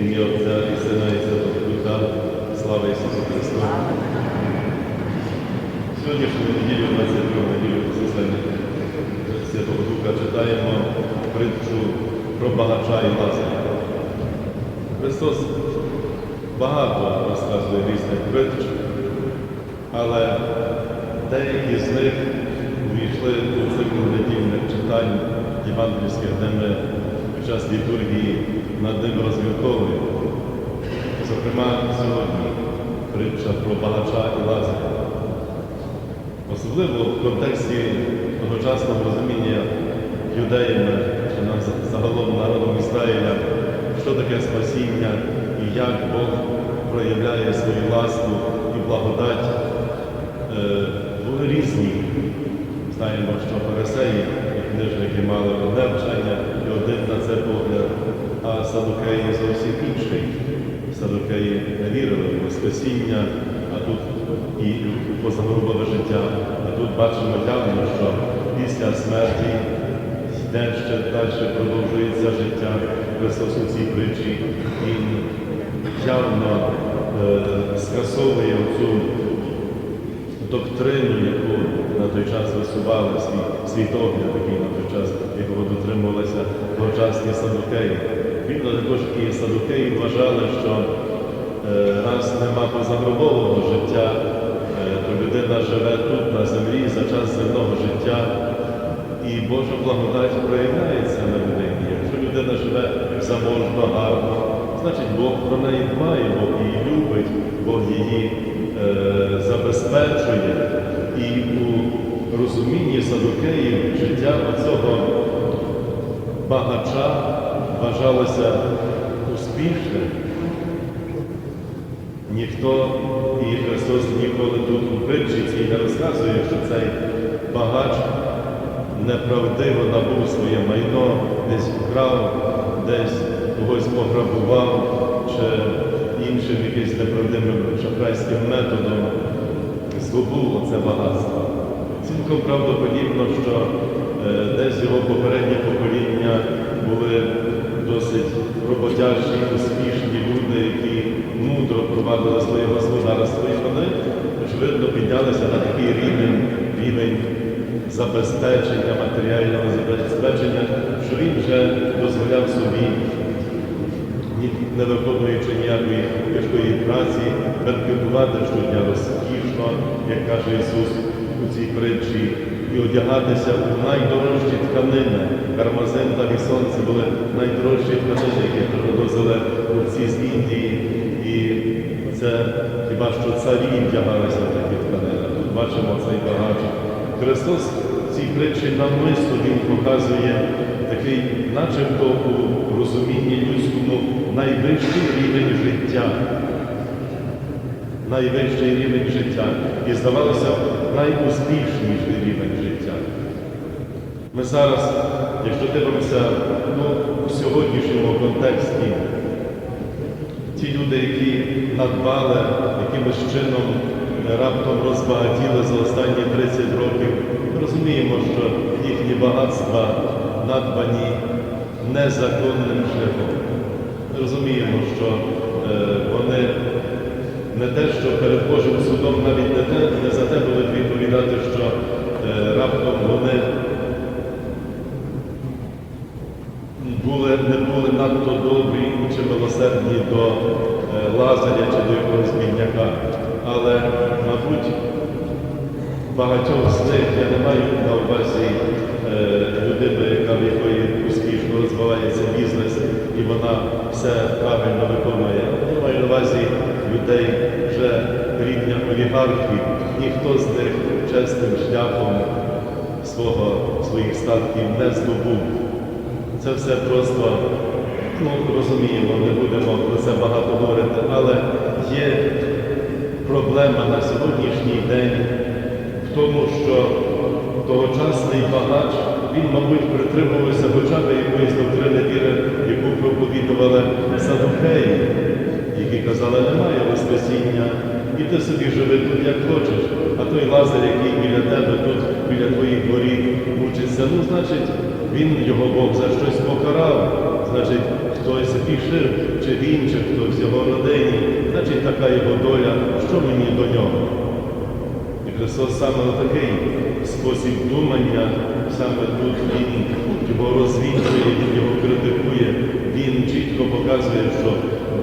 Ім'я Отця і Сина і Святого Духа. Слава Ісусу Христу. Сьогоднішню неділю, 22 неділю Послання Святого Духа, читаємо притчу про багача і Лазаря. Христос багато розказує різних притч, але деякі з них увійшли у цикл недільних читань євангельських, де ми час літургії над ним розмірковуємо. Зокрема, сьогодні притча про багача і Лазаря. Особливо в контексті тогочасного розуміння юдеями, чи нам загалом народом Ізраїля, що таке спасіння і як Бог проявляє свою ласку і благодать, е, були різні. Знаємо, що фарисеї і книжники мали одне вчення і один садукеї зовсім інший. Садукеї не вірили в Воскресіння, а тут і в позагробове життя. А тут бачимо явно, що після смерті йде ще далі продовжується життя Христос у цій притчі. Він явно е, скасовує цю доктрину, яку на той час висували, свій світогляд, який на той час, якого дотримувалися тогочасні садукеї. Відно також і садукеї вважали, що е, раз нема позагробового життя, е, то людина живе тут, на землі, за час земного життя, і Божа благодать проявляється на людині. Якщо людина живе заможно, гарно, значить Бог про неї дбає, Бог її любить, Бог її е, забезпечує. І у розумінні садукеїв життя оцього багача вважалося успішним. Ніхто, і Христос ніколи тут у притчі не розказує, що цей багач неправдиво набув своє майно, десь вкрав, десь когось пограбував, чи іншим якимось неправдивим шахрайським методом здобув оце багатство. Цілком правдоподібно, що е, десь його попередні покоління були досить роботящі, успішні люди, які мудро провадили своє господарство, і вони, очевидно, піднялися на такий рівень, рівень забезпечення, матеріального забезпечення, що він вже дозволяв собі, не виконуючи ніякої тяжкої праці, бенкетувати щодня розкішно, як каже Ісус притчі, і одягатися у найдорожчі тканини. Кармазин та вісон були найдорожчі тканини, які привозили купці з Індії. І це хіба що царі вдягалися в такі тканини. Тут бачимо цей багач. Христос в цій притчі навмисно Він показує такий, начебто у розумінні людському, найвищий рівень життя. Найвищий рівень життя. І здавалося, найуспішніший рівень життя. Ми зараз, якщо дивимося ну, у сьогоднішньому контексті, ті люди, які надбали якимось чином раптом розбагатіли за останні 30 років, ми розуміємо, що їхні багатства надбані незаконним шляхом. Ми розуміємо, що е, вони не те, що перед Божим судом навіть не, те, не за те будуть відповідати, що е, раптом вони були, не були надто добрі чи милосердні до е, Лазаря чи до якогось бідняка. Але, мабуть, багатьох з них я не маю на увазі е, людини, яка в якої успішно розвивається бізнес, і вона все правильно виконує. Я маю на увазі людей вже рівня. Ніхто з них чесним шляхом свого, своїх статків не здобув. Це все просто, ну, розуміємо, не будемо про це багато говорити, але є проблема на сьогоднішній день в тому, що тогочасний багач, він, мабуть, притримувався хоча б якоїсь доктрини віри, яку проповідували садукеї, які казали, немає воскресіння, і ти собі живи тут, як хочеш. А той лазар, який біля тебе тут, біля твоїх воріт мучиться, ну, значить, він його Бог за щось покарав, значить, хтось пішив, чи він, чи хтось його родині, значить така його доля, що мені до нього? І Христос саме такий спосіб думання, саме тут Він його розвінчує, Він його критикує, Він чітко показує, що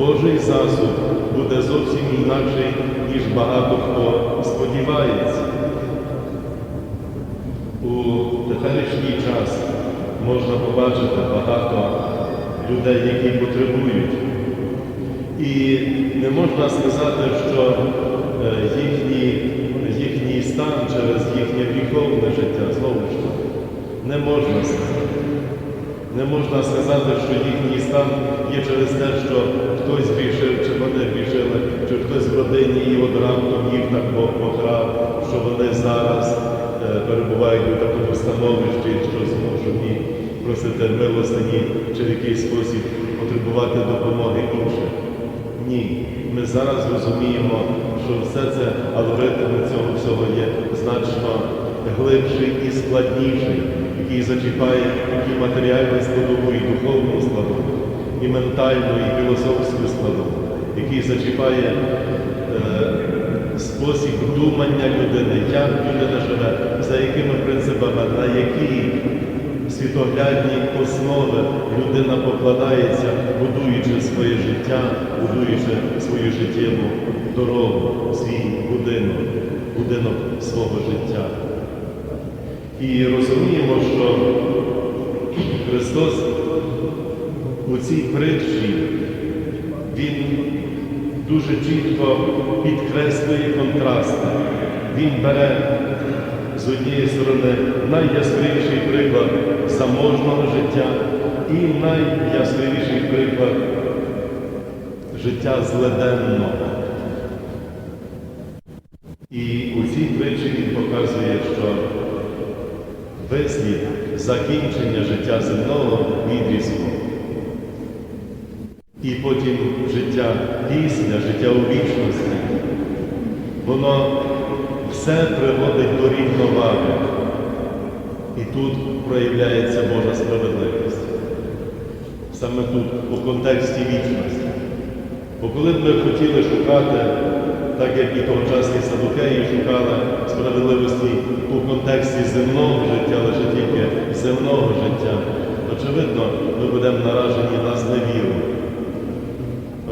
Божий засуд буде зовсім інакший, ніж багато хто сподівається. У теперішній час можна побачити багато людей, які потребують. І не можна сказати, що е, їхній, їхній стан через їхнє гріховне життя, знову ж таки, не можна сказати. Не можна сказати, що їхній стан є через те, що хтось грішив, чи вони грішили, чи хтось в родині і от раптом їх так Бог покрав, що вони зараз е, перебувають у такому становищі, що змушені просити милостині чи в якийсь спосіб потребувати допомоги інших. Ні, ми зараз розуміємо, що все це алгоритм цього всього є значно глибший і складніший, який зачіпає і матеріальну складову, і духовну складову, і ментальну, і філософську складову, який зачіпає е, спосіб думання людини, як людина живе, за якими принципами, на які світоглядні основи людина покладається, будуючи своє життя, будуючи свою життєву дорогу, свій будинок, будинок свого життя. І розуміємо, що Христос у цій притчі, Він дуже чітко підкреслює контрасти. Він бере з однієї сторони найяскравіший приклад заможного життя і найяскравіший приклад життя зледенного. І у цій притчі він показує, що вислід закінчення життя земного відрізку. І потім життя після, життя у вічності, воно все приводить до рівноваги. І тут проявляється Божа справедливість. Саме тут, у контексті вічності. Бо коли б ми хотіли шукати, так як і тогочасні садукеї шукали справедливості у контексті земного життя, лише тільки земного життя, очевидно, ми будемо наражені на зневіру.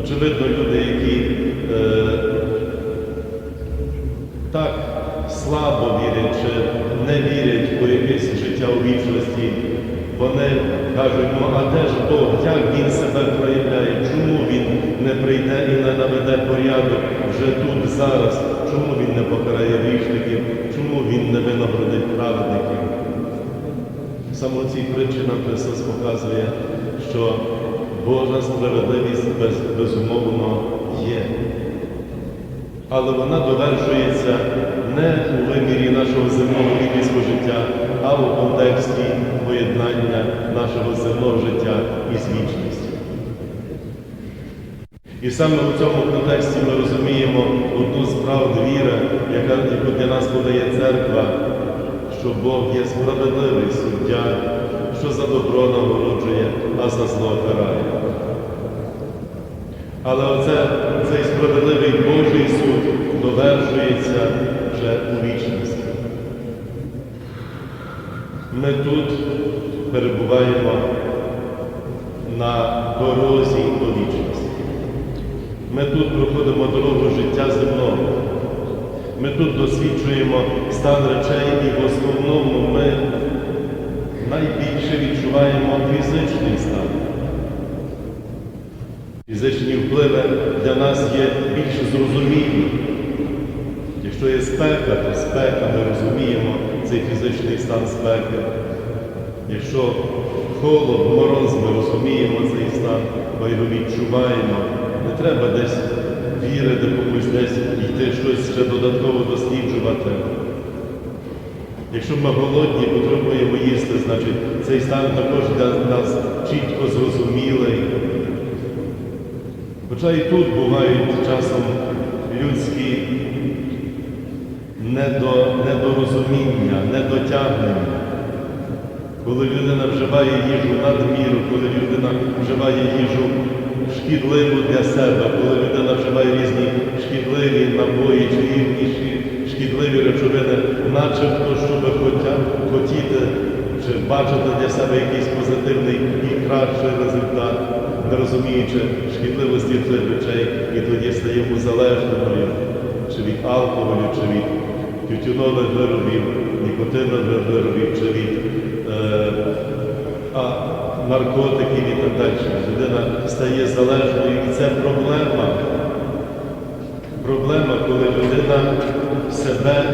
Очевидно, люди, які е, так слабо вірять чи не вірять у якесь життя у вічності, вони кажуть, ну а де ж Бог, як Він себе проявляє, чому Він не прийде і не наведе порядок вже тут, зараз, чому Він не покарає грішників, чому Він не винагородить праведників? Саме цій притчі нам Христос показує, що Божа справедливість без, безумовно є. Але вона довершується не у вимірі нашого земного вітрівського життя, а у контексті поєднання нашого земного життя із вічністю. І саме у цьому контексті ми розуміємо одну з правд віри, яку для нас подає церква, що Бог є справедливий суддя, що за добро нагороджує, а за зло карає. Але оце, цей справедливий Божий суд довершується вже у вічності. Ми тут перебуваємо на дорозі до вічності. Ми тут проходимо дорогу життя земного. Ми тут досвідчуємо стан речей і в основному ми найбільше відчуваємо фізичний стан. Фізичні впливи для нас є більш зрозумілі. Якщо є спека, то спека, ми розуміємо цей фізичний стан спеки. Якщо холод, мороз, ми розуміємо цей стан, ми його відчуваємо. Не треба десь вірити комусь десь йти щось ще додатково досліджувати. Якщо ми голодні, потребуємо їсти, значить цей стан також для нас чітко зрозумілий. Хоча і тут бувають часом людські недорозуміння, недотягнення. коли людина вживає їжу надміру, коли людина вживає їжу шкідливу для себе, коли людина вживає різні шкідливі набої чи інші шкідливі речовини, начебто, щоб хотіти чи бачити для себе якийсь позитивний і кращий результат, не розуміючи шкідливості цих речей, і тоді стаємо залежними чи від алкоголю, чи від тютюнових виробів, нікотинових виробів, чи від е, а, наркотиків і так далі. Людина стає залежною, і це проблема. Проблема, коли людина себе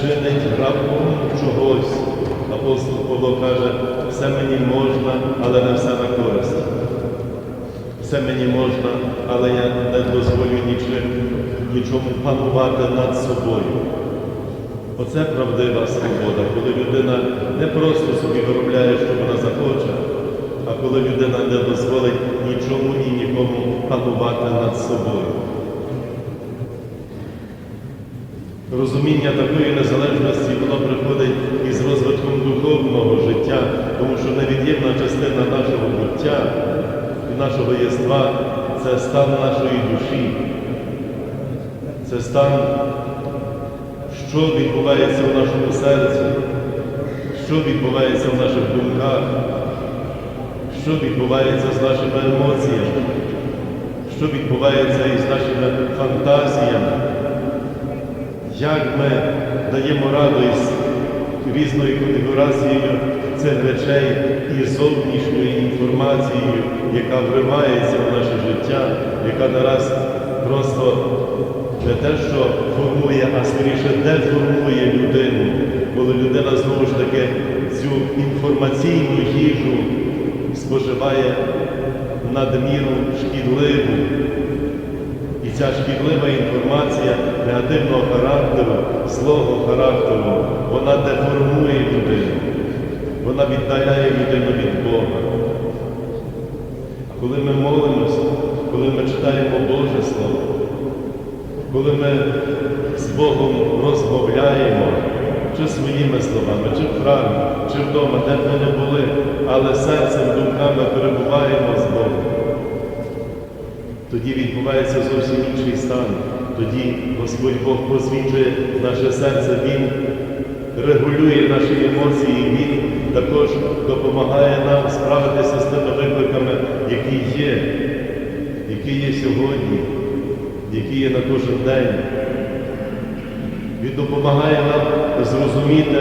чинить рабом чогось. Апостол Павло каже, все мені можна, але не все на користь. Все мені можна, але я не дозволю нічим, нічому панувати над собою. Оце правдива свобода, коли людина не просто собі виробляє, що вона захоче, а коли людина не дозволить нічому і нікому панувати над собою. Розуміння такої незалежності воно приходить із розвитком духовного життя, тому що невід'ємна частина нашого буття і нашого єства це стан нашої душі, це стан, що відбувається в нашому серці, що відбувається в наших думках, що відбувається з нашими емоціями, що відбувається із нашими фантазіями? Як ми даємо із різною конфігурацією цих речей і зовнішньою інформацією, яка вривається в наше життя, яка нараз просто не те, що формує, а скоріше деформує людину, коли людина знову ж таки цю інформаційну їжу споживає надміру шкідливу. І ця шкідлива інформація негативного характеру, злого характеру, вона деформує людину, вона віддаляє людину від Бога. А коли ми молимося, коли ми читаємо Боже Слово, коли ми з Богом розмовляємо, чи своїми словами, чи в храмі, чи вдома, де б ми не були, але серцем, думками перебуваємо з Богом тоді відбувається зовсім інший стан. Тоді Господь Бог посвідчує наше серце, Він регулює наші емоції, Він також допомагає нам справитися з тими викликами, які є, які є сьогодні, які є на кожен день. Він допомагає нам зрозуміти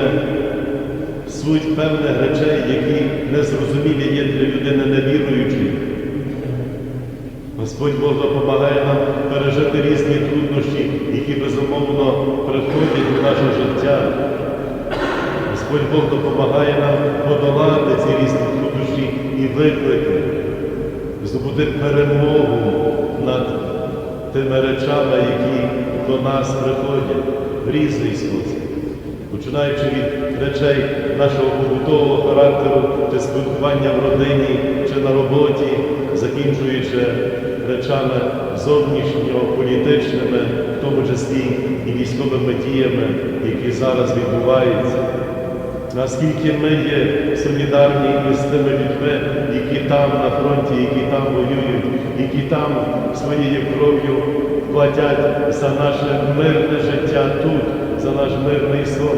суть певних речей, які незрозумілі є для людини невіруючої. Господь Бог допомагає нам пережити різні труднощі, які безумовно приходять у наше життя. Господь Бог допомагає нам подолати ці різні труднощі і виклики, здобути перемогу над тими речами, які до нас приходять в різний спосіб. Починаючи від речей нашого побутового характеру, чи спілкування в родині, чи на роботі, закінчуючи речами зовнішньополітичними, в тому числі і військовими діями, які зараз відбуваються. Наскільки ми є солідарні із тими людьми, які там на фронті, які там воюють, які там своєю кров'ю платять за наше мирне життя тут, за наш мирний сон,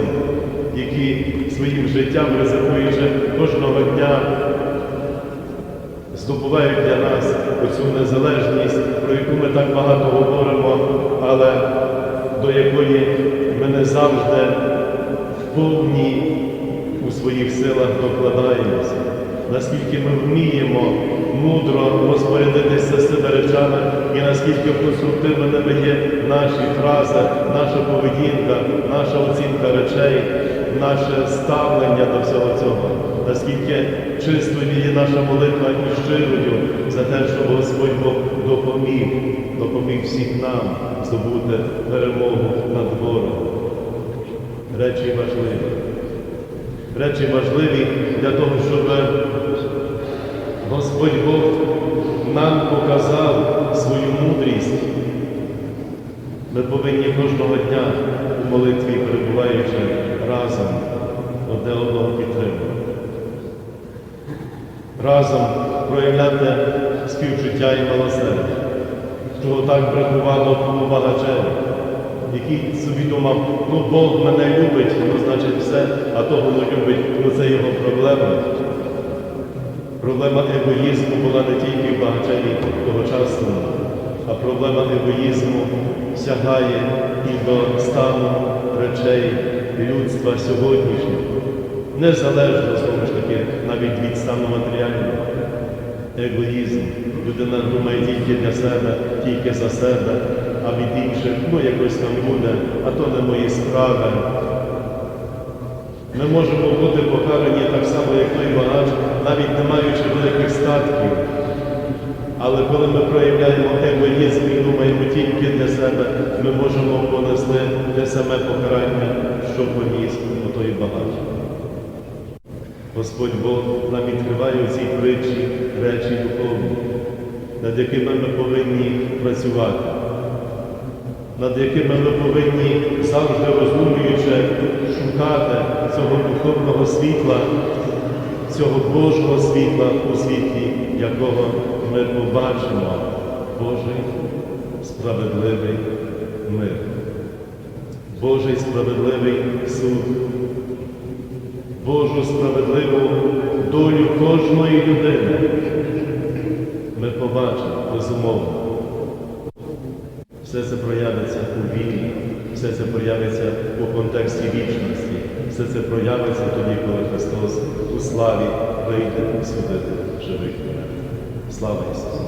які своїм життям, ризикуючи кожного дня, здобувають для нас оцю незалежність, про яку ми так багато говоримо, але до якої ми не завжди своїх силах докладаємося, наскільки ми вміємо мудро розпорядитися з цими речами і наскільки конструктивними є наші фрази, наша поведінка, наша оцінка речей, наше ставлення до всього цього, наскільки чистою є наша молитва і щирою за те, що Господь Бог допоміг, допоміг всіх нам здобути перемогу над ворогом. Речі важливі. Речі важливі для того, щоб Господь Бог нам показав свою мудрість. Ми повинні кожного дня у молитві, перебуваючи разом, одне одного підтримувати. разом проявляти співчуття і милосердя. Чого так бракувало багачеві, який собі думав, ну Бог мене любить, ну значить все, а того не любить, ну це його проблема. Проблема егоїзму була не тільки в багачеві тогочасному, а проблема егоїзму сягає і до стану речей людства сьогоднішнього, незалежно знову ж таки навіть від стану матеріального. Егоїзм. Людина думає тільки для себе, тільки за себе, а від інших, ну якось там буде, а то не мої справи. Ми можемо бути покарані так само, як той багач, навіть не маючи великих статків. Але коли ми проявляємо егоїзм і думаємо тільки для себе, ми можемо понести те саме покарання, що поніс той багач. Господь Бог нам відкриває у цій притчі речі духовні, над якими ми повинні працювати, над якими ми повинні завжди роздумуючи шукати цього духовного світла, цього Божого світла у світлі, якого ми побачимо Божий справедливий мир, Божий справедливий суд. Божу справедливу долю кожної людини ми побачимо безумовно. Все це проявиться у вірі, все це проявиться у контексті вічності, все це проявиться тоді, коли Христос у славі прийде судити живих. Слава Ісусу!